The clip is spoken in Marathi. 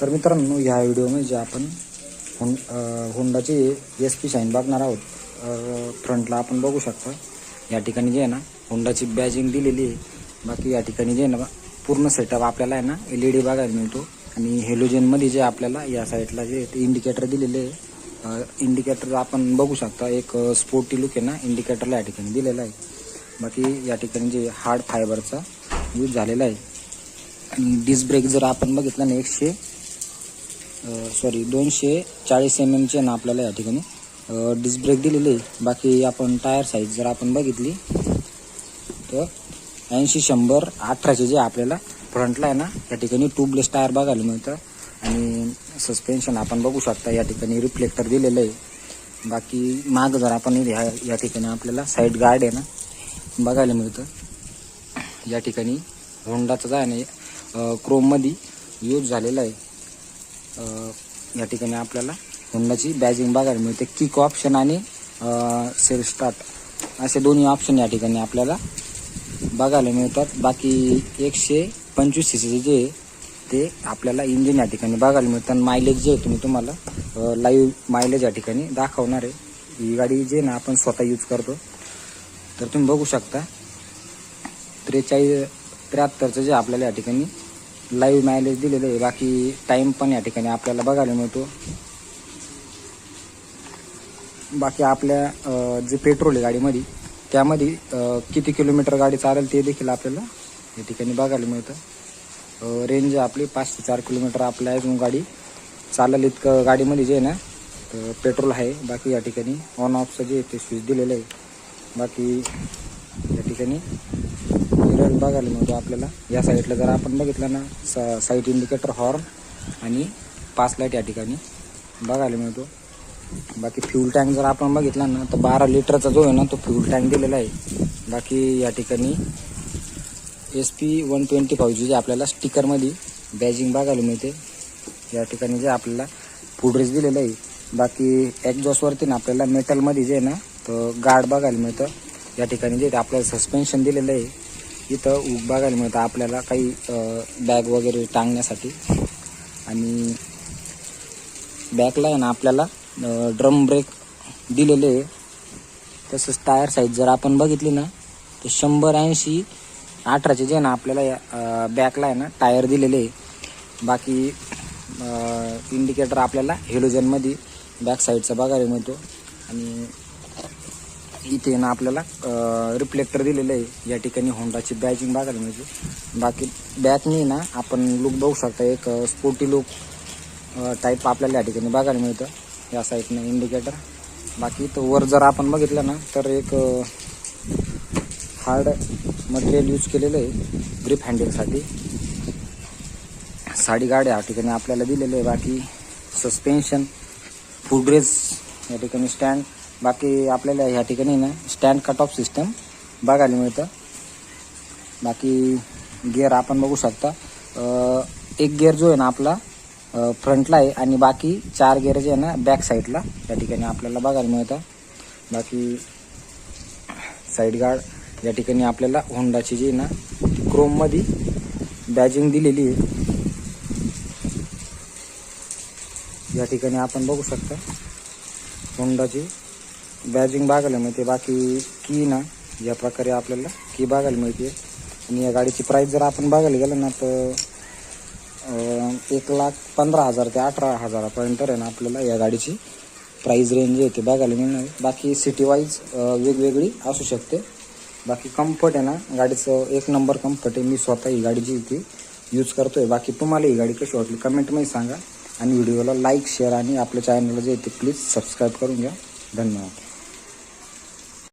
तर मित्रांनो ह्या व्हिडिओमध्ये जे आपण हों होंडाची एस पी शाईन बघणार आहोत फ्रंटला आपण बघू शकता. या ठिकाणी जे आहे ना होंडाची बॅजिंग दिलेली आहे. बाकी या ठिकाणी जे आहे ना पूर्ण सेटअप आपल्याला आहे ना एल ई डी बघायला मिळतो. आणि हेलोजनमध्ये जे आपल्याला या साईडला जे इंडिकेटर दिलेले आहे इंडिकेटर आपण बघू शकता. एक स्पोर्टी लुक आहे ना इंडिकेटरला या ठिकाणी दिलेला आहे. बाकी या ठिकाणी जे हार्ड फायबरचा यूज झालेला आहे. आणि डिस्क ब्रेक जर आपण बघितला ना एकशे सॉरी दोनशे चाळीस एम एमचे ना आपल्याला या ठिकाणी. डिस्क ब्रेक दिलेली आहे. बाकी आपण टायर साईज जर आपण बघितली तर ऐंशी शंभर अठराशे जे आपल्याला फ्रंटला आहे ना या ठिकाणी ट्यूबलेस टायर बघायला मिळतं. आणि सस्पेन्शन आपण बघू शकता या ठिकाणी रिफ्लेक्टर दिलेलं आहे. बाकी माग जर आपण ह्या या ठिकाणी आपल्याला साईड गार्ड आहे ना बघायला मिळतं. या ठिकाणी होंडाचं जे आहे. ना क्रोममध्ये यूज झालेला आहे. या ठिकाणी आपल्याला होंडाची बॅजिंग बघायला मिळते. किक ऑप्शन आणि सेल्फ स्टार्ट असे दोन्ही ऑप्शन या ठिकाणी आपल्याला बघायला मिळतात. बाकी एकशे पंचवीस सी सीचे जे आहे ते आपल्याला इंजिन या ठिकाणी बघायला मिळतं. आणि मायलेज जे आहे तुम्ही तुम्हाला लाईव्ह मायलेज या ठिकाणी दाखवणार आहे. ही गाडी जे आहे ना आपण स्वतः यूज करतो. तर तुम्ही बघू शकता. त्रेचाळीस त्र्याहत्तरचं जे आपल्याला या ठिकाणी लाईव्ह मायलेज दिलेलं आहे. बाकी टाईम पण या ठिकाणी आपल्याला बघायला मिळतो. बाकी आपल्या जे पेट्रोल आहे गाडीमध्ये त्यामध्ये किती किलोमीटर गाडी चालेल ते देखील आपल्याला या ठिकाणी बघायला मिळतं. रेंज आपली पाच ते चार किलोमीटर आपल्या अजून गाडी चालेल इतकं गाडीमध्ये जे आहे ना तर पेट्रोल आहे. बाकी या ठिकाणी ऑन ऑफचं जे आहे ते स्विच दिलेलं आहे. बाकी या ठिकाणी मिरर बघायला मिळतो आपल्याला. या साईडला जर आपण बघितलं ना सा साईट इंडिकेटर हॉर्न आणि पास लाइट या ठिकाणी बघायला मिळतो. बाकी फ्यूल टँक जर आपण बघितला ना तर बारा लिटरचा जो आहे ना तो फ्यूल टँक दिलेला आहे. बाकी या ठिकाणी S P one twenty five जी आपल्याला स्टिकरमध्ये बॅजिंग बघायला मिळते. या ठिकाणी जे आपल्याला फुडरेज दिलेलं आहे. बाकी ॲक्झॉसवरती ना आपल्याला मेटलमध्ये जे आहे ना तर गार्ड बघायला मिळतं. या ठिकाणी जे आपल्याला सस्पेन्शन दिलेलं आहे इथं उग बघायला मिळतं आपल्याला काही बॅग वगैरे टांगण्यासाठी. आणि बॅकला आहे ना आपल्याला ड्रम ब्रेक दिलेले आहे. तसंच टायर साईज जर आपण बघितली ना तर शंभर ऐंशी अठराचे जे ना आपल्याला या बॅकला आहे ना टायर दिलेले आहे. बाकी इंडिकेटर आपल्याला हेलोजनमध्ये बॅक साईडचा बघायला मिळतो. आणि इथे ना आपल्याला रिफ्लेक्टर दिलेलं आहे. या ठिकाणी होंडाची बॅचिंग बघायला मिळते. बाकी बॅकनी ना आपण लुक बघू शकता एक स्पोर्टी लुक टाईप आपल्याला या ठिकाणी बघायला मिळतं. या साईडनं इंडिकेटर बाकी तो वर जर आपण बघितलं ना तर एक हार्ड मटेरियल यूज केलेलं आहे ग्रीप हँडलसाठी साडी गाड्या या ठिकाणी आपल्याला दिलेलं आहे. बाकी सस्पेन्शन फुडरेज या ठिकाणी स्टँड बाकी आपल्याला ह्या ठिकाणी ना स्टँड कट ऑफ सिस्टम बघायला मिळतं. बाकी गिअर आपण बघू शकता. एक गिअर जो आहे ना आपला फ्रंटला आहे आणि बाकी चार गिअर जे आहे ना बॅक साईडला या ठिकाणी आपल्याला बघायला मिळतं. बाकी साईड गार्ड या ठिकाणी आपल्याला होंडाची जी आहे ना क्रोममध्ये बॅजिंग दिलेली आहे. या ठिकाणी आपण बघू शकता होंडाची बॅजिंग बघायला मिळते बाकी की ना या प्रकारे आपल्याला की बघायला मिळते आणि या गाडीची प्राईस जर आपण बघायला गेलं ना तर एक लाख पंधरा हजार ते अठरा हजारापर्यंत आहे ना आपल्याला या गाडीची प्राईज रेंज येते बघायला मिळणार. बाकी सिटी वाईज वेगवेगळी असू शकते. बाकी कम्फर्ट आहे ना गाडीचं एक नंबर कम्फर्ट आहे. मी स्वतः ही गाडी जी ती यूज करतोय. बाकी तुम्हाला ही गाडी कशी वाटली कमेंटमध्ये सांगा. आणि व्हिडिओला लाईक शेअर आणि आपल्या चॅनलला जे ते प्लीज सबस्क्राईब करून घ्या. धन्यवाद.